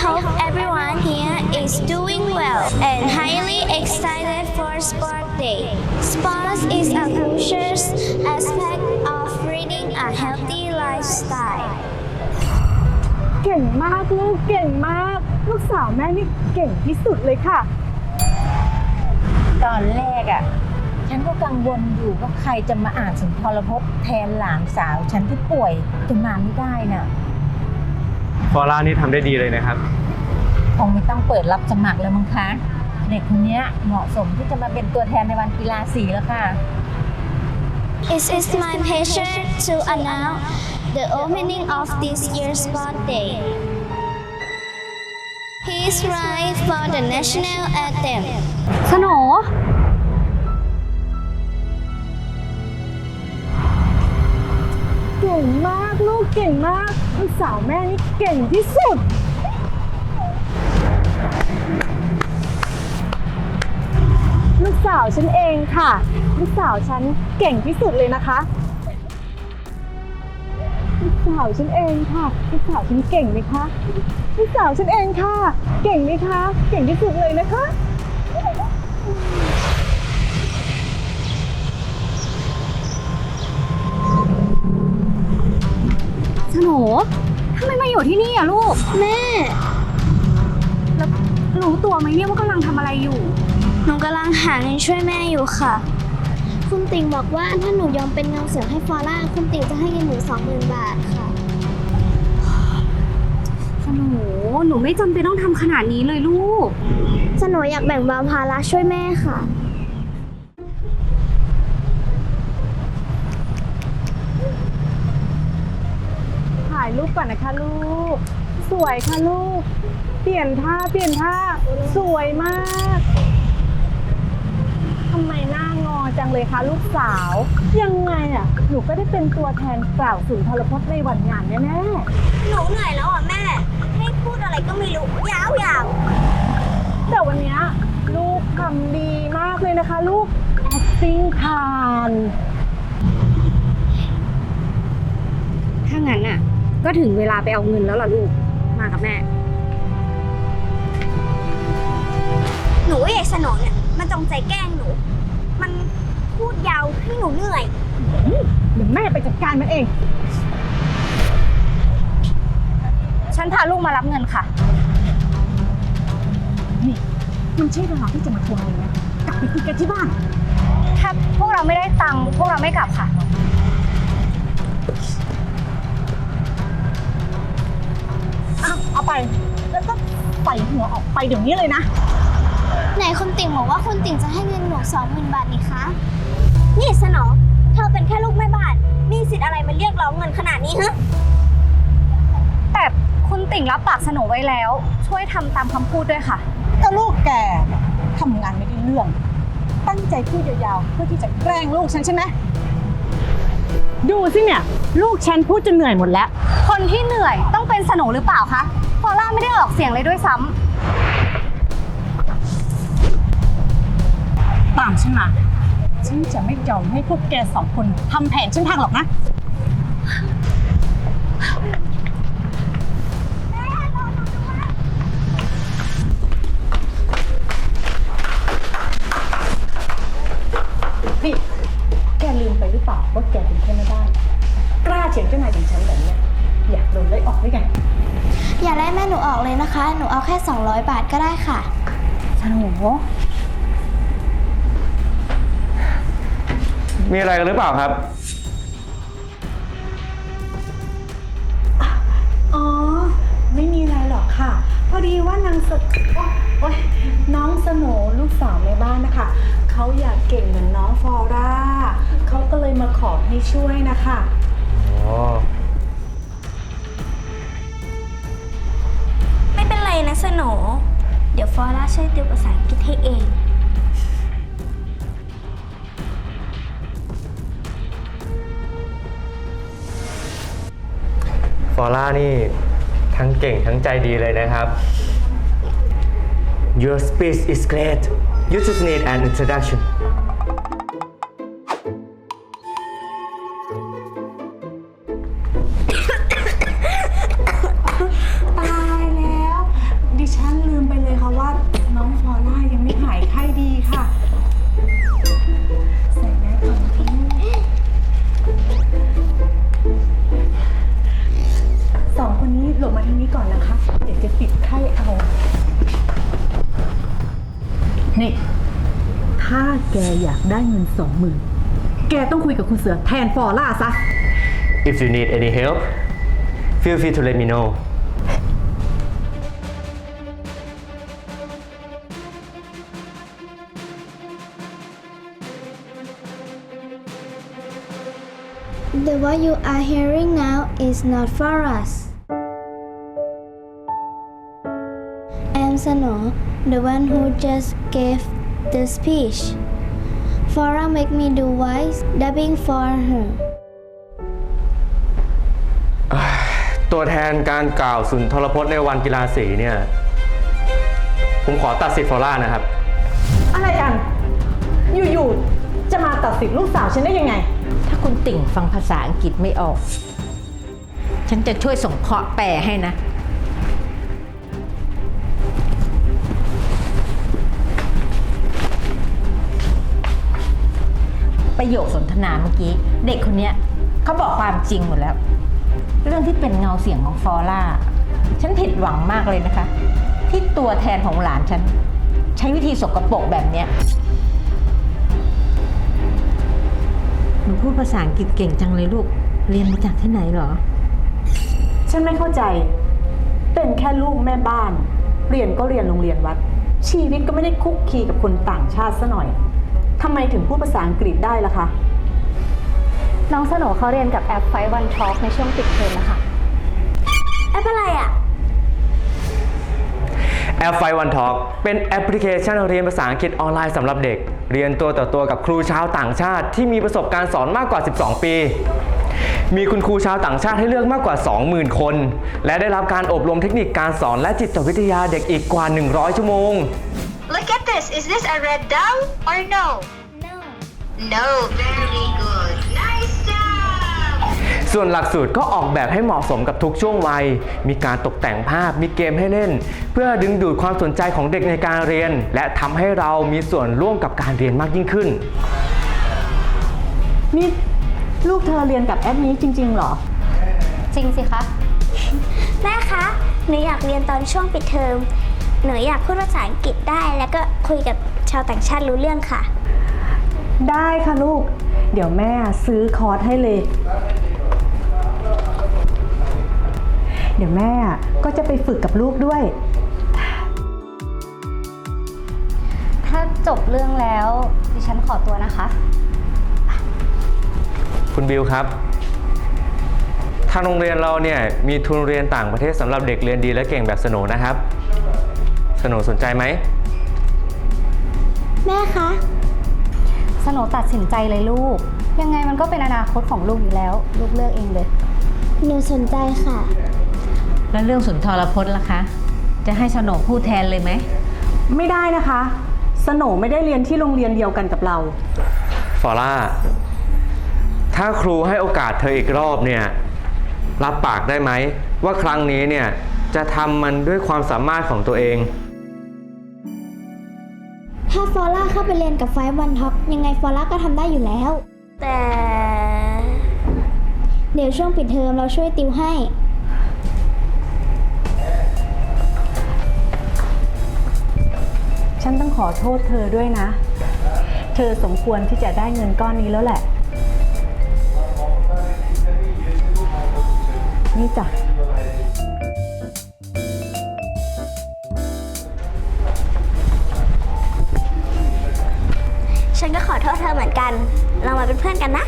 hope everyone here is doing well and highly excited for Sport Day. Sports is a crucial aspect of leading a healthy lifestyle. เก่งมากลูกเก่งมาก ลูกสาวแม่นี่เก่งที่สุดเลยค่ะ ตอนแรกอะ่ะ ฉันก็กังวลอยู่ว่าใครจะมาอ่านสุนทรพจน์แทนหลานสาว ฉันที่ป่วยจนมาไม่ได้น่ะ ฟอร่านี่ทำได้ดีเลยนะครับ คงไม่ต้องเปิดรับสมัครแล้วมั้งคะ เด็กคนเนี้ยเหมาะสมที่จะมาเป็นตัวแทนในวันกีฬาสีแล้วค่ะ It is my pleasure to announce the opening of this year's Sport Day. Please rise for the national anthem. สโหน เก่งมากลูกเก่งมากลูกสาวแม่นี่เก่งที่สุด ลูกสาวฉันเองค่ะ ลูกสาวฉันเก่งที่สุดเลยนะคะลูกสาวฉันเองค่ะลูกสาวฉันเก่งไหมคะลูกสาวฉันเองค่ะ เก่งไหมคะ เก่งที่สุดเลยนะคะ หนทำไมมาอยู่ที่นี่อะลูก แม่รู้ตัวไหมเนี่ยว่ากำลังทำอะไรอยู่ หนูกำลังหาเงินช่วยแม่อยู่ค่ะ คุณติ่งบอกว่าถ้าหนูยอมเป็นเงาเสียงให้ฟอร่า คุณติ่งจะให้เงินหนูสองหมื่นบาทค่ะสโหนหนูไม่จำเป็นต้องทำขนาดนี้เลยลูกสโหนอยากแบ่งเบาภาระช่วยแม่ค่ะ ถ่ายรูปก่อนนะคะลูก สวยค่ะลูก เปลี่ยนท่าเปลี่ยนท่าสวยมากทำไมหน้างอจังเลยคะลูกสาว ยังไงอะหนูก็ได้เป็นตัวแทนกล่าวสุนทรพจน์ในวันงานแน่หนูเหนื่อยแล้วอะแม่ ให้พูดอะไรก็ไม่รู้ ยาวยาวๆแต่วันเนี้ยลูกทำดีมากเลยนะคะ ลูก acting ผ่าน ถ้างั้นอะ ก็ถึงเวลาไปเอาเงินแล้วล่ะลูก มากับแม่ หนูว่าไอ้สโหนเนี่ยมันจงใจแกล้งหนู มันพูดยาวให้หนูเหนื่อย เดี๋ยวแม่ไปจัดการมันเอง ฉันพาลูกมารับเงินค่ะ นี่มันใช่เวลาที่จะมาทวงเงินนะกลับไปคุยกันที่บ้าน ถ้าพวกเราไม่ได้ตังค์พวกเราไม่กลับค่ะ ใส่หัวออกไปเดี๋ยวนี้เลยนะ ไหนคุณติ่งบอกว่าคุณติ่งจะให้เงินหนูสองหมื่นบาทนี่คะ นี่สนองเธอเป็นแค่ลูกแม่บ้าน มีสิทธิ์อะไรมาเรียกร้องเงินขนาดนี้ฮะ แต่คุณติ่งรับปากสโหนไว้แล้ว ช่วยทำตามคำพูดด้วยค่ะ ก็ลูกแกทำงานไม่ได้เรื่อง ตั้งใจพูดยาวๆ เพื่อที่จะแกล้งลูกฉันใช่ไหมดูสิเนี่ย ลูกฉันพูดจนเหนื่อยหมดแล้ว คนที่เหนื่อยต้องเป็นสโหนหรือเปล่าคะ ฟอล่าไม่ได้ออกเสียงเลยด้วยซ้ำตามฉันมา ฉันจะไม่ยอมให้พวกแกสองคนทำแผนฉันพังหรอกนะ นี่ แกลืมไปหรือเปล่าว่าแกเป็นแค่แม่บ้านกล้าเถียงเจ้านายอย่างฉันเนี้ยอ แม่หนูออกเลยนะคะ หนูเอาแค่ 200 บาทก็ได้ค่ะสนุกมีอะไรกันหรือเปล่าครับ อ๋อ ไม่มีอะไรหรอกค่ะ พอดีว่านางสโอ๊ยน้องสโหนลูกสาวในบ้านนะคะ เขาอยากเก่งเหมือนน้องฟอร่า เขาก็เลยมาขอให้ช่วยนะคะ อ๋อ นไรนะสโหนเดี๋ยวฟอร่าช่วยติวภาษาอังกฤษให้เอง ฟอร่านี่ ทั้งเก่งทั้งใจดีเลยนะครับ Your speech is great You just need an introduction แกอยากได้เงินสองหมื่นแกต้องคุยกับคุณเสือแทนฟอร่าซะ If you need any help feel free to let me know The what you are hearing now is not for us. I'm Sano, the one who just gave the speech. Farah make me do voice dubbing for her. ตัวแทนการกล่าวสุนทรพจน์ในวันกีฬาสีเนี่ย ผมขอตัดสิทธิ์ฟอร่านะครับ อะไรกัน อยู่ๆ จะมาตัดสินลูกสาวฉันได้ยังไง ถ้าคุณติ่งฟังภาษาอังกฤษไม่ออก ฉันจะช่วยส่งเคราะห์แปลให้นะ โยคสนทนาเมื่อกี้ เด็กคนเนี้ยเขาบอกความจริงหมดแล้ว เรื่องที่เป็นเงาเสียงของฟอร่า ฉันผิดหวังมากเลยนะคะ ที่ตัวแทนของหลานฉัน ใช้วิธีสกรปรกแบบเนี้ยหนูพูดภาษาอังกฤษเก่งจังเลยลูก เรียนมาจากที่ไหนเหรอ ฉันไม่เข้าใจ เป็นแค่ลูกแม่บ้าน เรียนก็เรียนโรงเรียนวัด ชีวิตก็ไม่ได้คุกคีกับคนต่างชาติซะหน่อย ทำไมถึงพูดภาษาอังกฤษได้ล่ะคะ น้องสโหนเขาเรียนกับแอปไฟวันทอล์กในช่วงปิดเทอมนะคะ แอปอะไรอะ แอปไฟวันทอ k เป็นแอปพลิเคชันเรียนภาษาอังกฤษออนไลน์สำหรับเด็ก เรียนตัวต่อตัวกับครูชาวต่างชาติ ที่มีประสบการณ์สอนมากกว่า 12 ปี มีคุณครูชาวต่างชาติให้เลือกมากกว่า 20,000 คน และได้รับการอบรมเทคนิคการสอนและจิตวิทยาเด็กอีกกว่า 100 ชั่วโมง Look at this. Is this a red dove or no? No No. Very good. Nice job. ส่วนหลักสูตรก็ออกแบบให้เหมาะสมกับทุกช่วงวัย มีการตกแต่งภาพ มีเกมให้เล่น เพื่อดึงดูดความสนใจของเด็กในการเรียน และทำให้เรามีส่วนร่วมกับการเรียนมากยิ่งขึ้น นี่ลูกเธอเรียนกับแอปนี้จริง ๆ เหรอ จริงสิคะ แม่คะ หนูอยากเรียนตอนช่วงปิดเทอม หนูอยากพูดภาษาอังกฤษได้ แล้วก็คุยกับชาวต่างชาติรู้เรื่องค่ะ ได้ค่ะลูก เดี๋ยวแม่ซื้อคอร์สให้เลย เดี๋ยวแม่ก็จะไปฝึกกับลูกด้วย ถ้าจบเรื่องแล้ว ดิฉันขอตัวนะคะ คุณบิวครับ ทางโรงเรียนเราเนี่ยมีทุนเรียนต่างประเทศสำหรับเด็กเรียนดีและเก่งแบบสโหนนะครับ สโหนสนใจไหม แม่คะ สโหนตัดสินใจเลยลูก ยังไงมันก็เป็นอนาคตของลูกอยู่แล้ว ลูกเลือกเองเลย หนูสนใจค่ะ แล้วเรื่องสุนทรพจน์ล่ะคะ จะให้สโหนพูดแทนเลยไหม ไม่ได้นะคะ สโหนไม่ได้เรียนที่โรงเรียนเดียวกันกับเรา ฟอร่า ถ้าครูให้โอกาสเธออีกรอบเนี่ย รับปากได้ไหม ว่าครั้งนี้เนี่ย จะทำมันด้วยความสามารถของตัวเอง ถ้าฟอล่าเข้าไปเรียนกับไฟวันท็อกยังไงฟอล่าก็ทำได้อยู่แล้ว แต่ เดี๋ยวช่วงปิดเทอมเราช่วยติวให้ ฉันต้องขอโทษเธอด้วยนะ เธอสมควรที่จะได้เงินก้อนนี้แล้วแหละ นี่จ้ะ ฉันก็ขอโทษเธอเหมือนกัน เรามาเป็นเพื่อนกันนะ